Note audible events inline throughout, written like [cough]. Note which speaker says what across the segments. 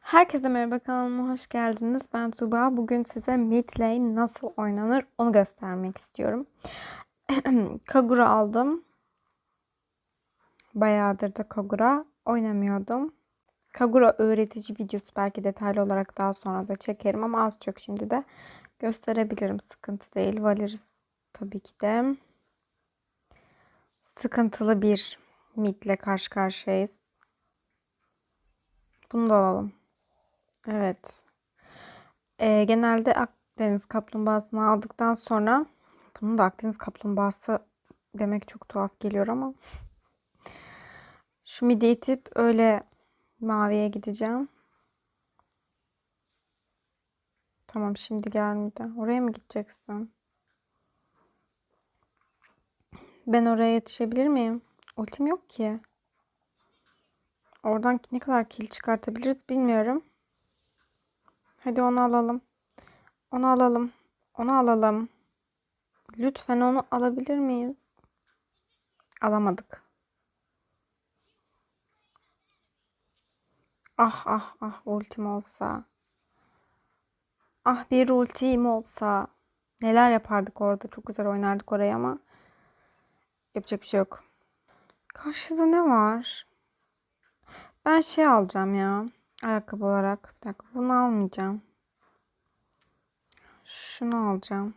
Speaker 1: Herkese merhaba kanalıma hoş geldiniz. Ben Tuba. Bugün size mid lane nasıl oynanır onu göstermek istiyorum. [clears throat] Kagura aldım. Bayağıdır da Kagura oynamıyordum. Kagura öğretici videosu belki detaylı olarak daha sonra da çekerim ama az çok şimdi de gösterebilirim. Sıkıntı değil. Valeris tabii ki de sıkıntılı bir midle karşı karşıyayız. Bunu da alalım. Evet. Ee, genelde Akdeniz kaplumbağasını aldıktan sonra bunu da Akdeniz kaplumbağası demek çok tuhaf geliyor ama şu midi itip öyle maviye gideceğim. Tamam şimdi gelmedi. Oraya mı gideceksin? Ben oraya yetişebilir miyim? Ultim yok ki. Oradan ne kadar kill çıkartabiliriz bilmiyorum. Hadi onu alalım. Onu alalım. Onu alalım. Lütfen onu alabilir miyiz? Alamadık. Ah ah ah ultim olsa. Ah bir ultim olsa. Neler yapardık orada. Çok güzel oynardık oraya ama yapacak bir şey yok. Karşıda ne var? Ben şey alacağım ya. Ayakkabı olarak. Bir dakika bunu almayacağım. Şunu alacağım.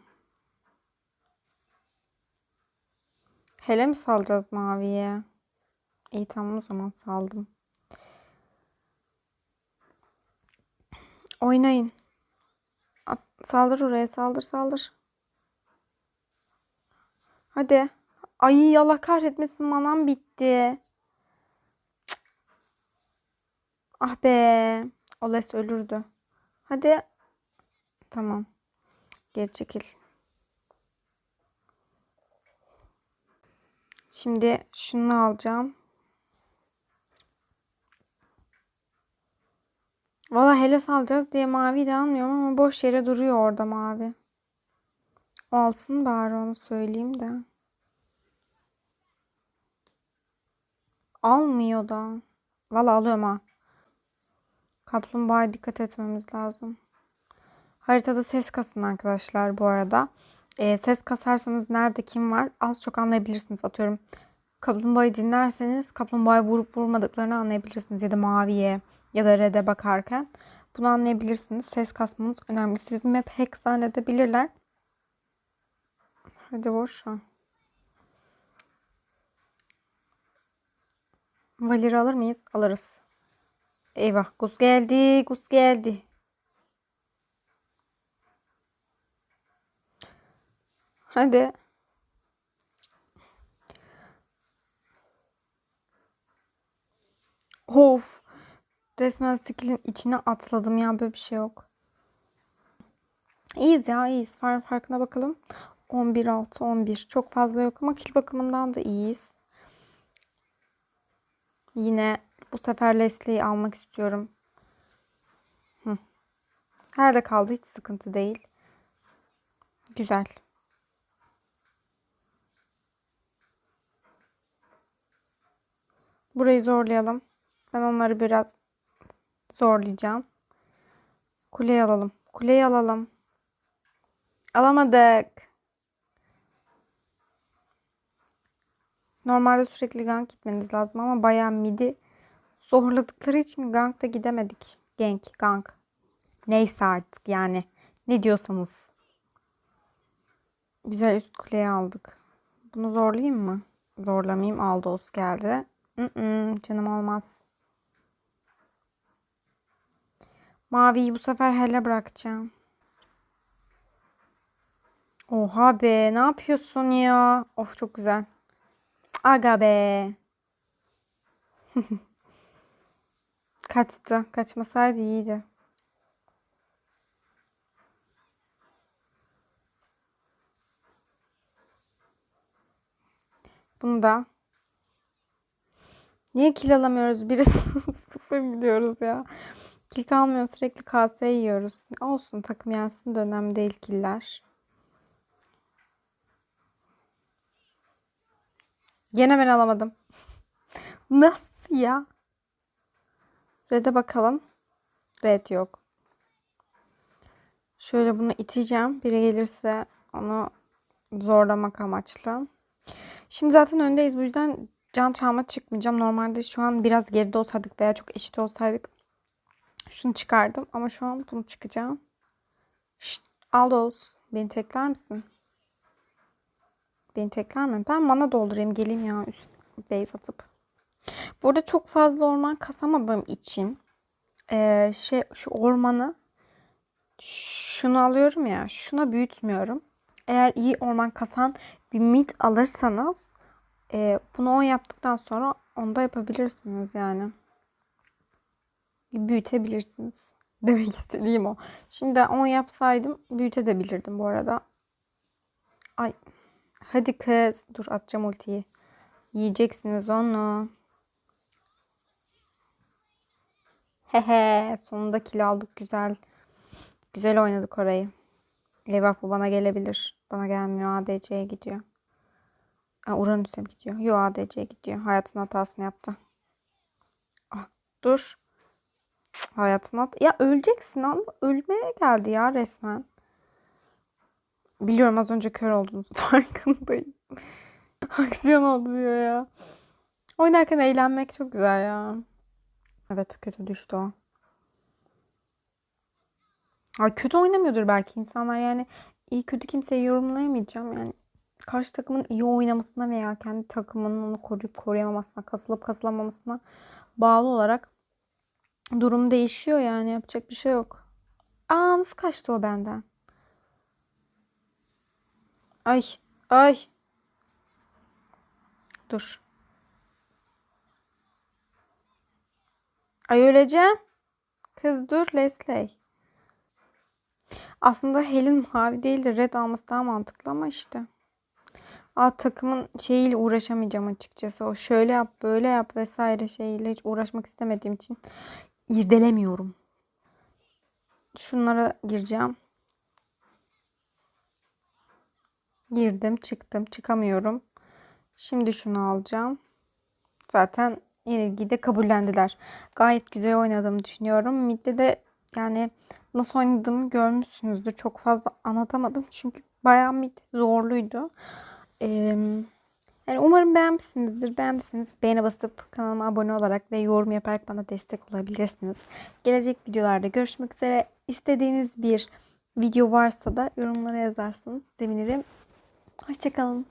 Speaker 1: Hele mi salacağız maviye? İyi tamam o zaman saldım. Oynayın. At, saldır oraya saldır saldır. Hadi. Ay Allah kahretmesin manam bitti. Ah be. Oles ölürdü. Hadi. Tamam. Geri çekil. Şimdi şunu alacağım. Valla Heles alacağız diye mavi de almıyorum ama boş yere duruyor orada mavi. O alsın bari onu söyleyeyim de. Almıyor da. Valla alıyorum ha. Kaplumbağaya dikkat etmemiz lazım. Haritada ses kasın arkadaşlar bu arada. E, ses kasarsanız nerede kim var az çok anlayabilirsiniz. Atıyorum kaplumbağayı dinlerseniz kaplumbağayı vurup vurmadıklarını anlayabilirsiniz. Ya da maviye ya da red'e bakarken. Bunu anlayabilirsiniz. Ses kasmanız önemli. Sizin hep hack zannedebilirler. Hadi boş ver. Valir alır mıyız? Alırız. Eyvah. Gus geldi. Gus geldi. Hadi. Of. Resmen skill'in içine atladım ya. Böyle bir şey yok. İyiyiz ya iyiyiz. Farkına bakalım. 11-6, 11. Çok fazla yok ama kill bakımından da iyiyiz. Yine bu sefer Leslie'yi almak istiyorum. Hı. Nerede kaldı hiç sıkıntı değil. Güzel. Burayı zorlayalım. Ben onları biraz zorlayacağım. Kuleyi alalım. Kuleyi alalım. Alamadık. Normalde sürekli gank gitmeniz lazım ama bayağı midi zorladıkları için gank da gidemedik. Gank, gank. Neyse artık yani. Ne diyorsanız. Güzel üst kuleyi aldık. Bunu zorlayayım mı? Zorlamayayım. Aldos geldi. Mm-mm, canım olmaz. Maviyi bu sefer hele bırakacağım. Oha be ne yapıyorsun ya? Of çok güzel. Aga be. Kaçtı. Kaçmasaydı iyiydi. Bunu. Niye kill alamıyoruz? Biri [laughs] sıfır gidiyoruz ya. Kill kalmıyor. Sürekli KS yiyoruz. Olsun takım yensin de önemli değil killer. Gene ben alamadım. Nasıl ya? Red'e bakalım. Red yok. Şöyle bunu iteceğim. Biri gelirse onu zorlamak amaçlı. Şimdi zaten öndeyiz. Bu yüzden can çalma çıkmayacağım. Normalde şu an biraz geride olsaydık veya çok eşit olsaydık şunu çıkardım. Ama şu an bunu çıkacağım. Şşt, Aldos. Beni tekler misin? Beni tekler mi? Ben mana doldurayım. Geleyim ya üst base atıp. Burada çok fazla orman kasamadığım için eee, şey şu ormanı şunu alıyorum ya. Şuna büyütmüyorum. Eğer iyi orman kasan bir mid alırsanız eee, bunu 10 yaptıktan sonra onda yapabilirsiniz yani. Büyütebilirsiniz. [laughs] Demek istediğim o. Şimdi 10 yapsaydım büyütebilirdim bu arada. Ay. Hadi kız. Dur atacağım ultiyi. Yiyeceksiniz onu. Hehe. Sonunda kill aldık. Güzel. Güzel oynadık orayı. Eyvah bu bana gelebilir. Bana gelmiyor. ADC'ye gidiyor. Ha, Uranüs'e gidiyor? Yo ADC'ye gidiyor. Hayatın hatasını yaptı. Ah, dur. Hayatın hat... Ya öleceksin ama ölmeye geldi ya resmen. Biliyorum az önce kör oldunuz. [laughs] Farkındayım. Aksiyon oldu ya. Oynarken eğlenmek çok güzel ya. Evet kötü düştü o. Ay, kötü oynamıyordur belki insanlar yani iyi kötü kimseyi yorumlayamayacağım yani karşı takımın iyi oynamasına veya kendi takımının onu koruyup koruyamamasına kasılıp kasılamamasına bağlı olarak durum değişiyor yani yapacak bir şey yok. Aa nasıl kaçtı o benden? Ay ay dur. Ay öleceğim. Kız dur Leslie. Aslında Hel'in mavi değil de red alması daha mantıklı ama işte. Aa, takımın şeyiyle uğraşamayacağım açıkçası. O şöyle yap, böyle yap vesaire şeyle hiç uğraşmak istemediğim için irdelemiyorum. Şunlara gireceğim. Girdim, çıktım, çıkamıyorum. Şimdi şunu alacağım. Zaten yenilgiyi de kabullendiler. Gayet güzel oynadığımı düşünüyorum. Mid'de de yani nasıl oynadığımı görmüşsünüzdür. Çok fazla anlatamadım çünkü bayağı mid zorluydu. Ee, yani umarım beğenmişsinizdir. Beğendiyseniz beğene basıp kanalıma abone olarak ve yorum yaparak bana destek olabilirsiniz. Gelecek videolarda görüşmek üzere. İstediğiniz bir video varsa da yorumlara yazarsanız sevinirim. Hoşçakalın.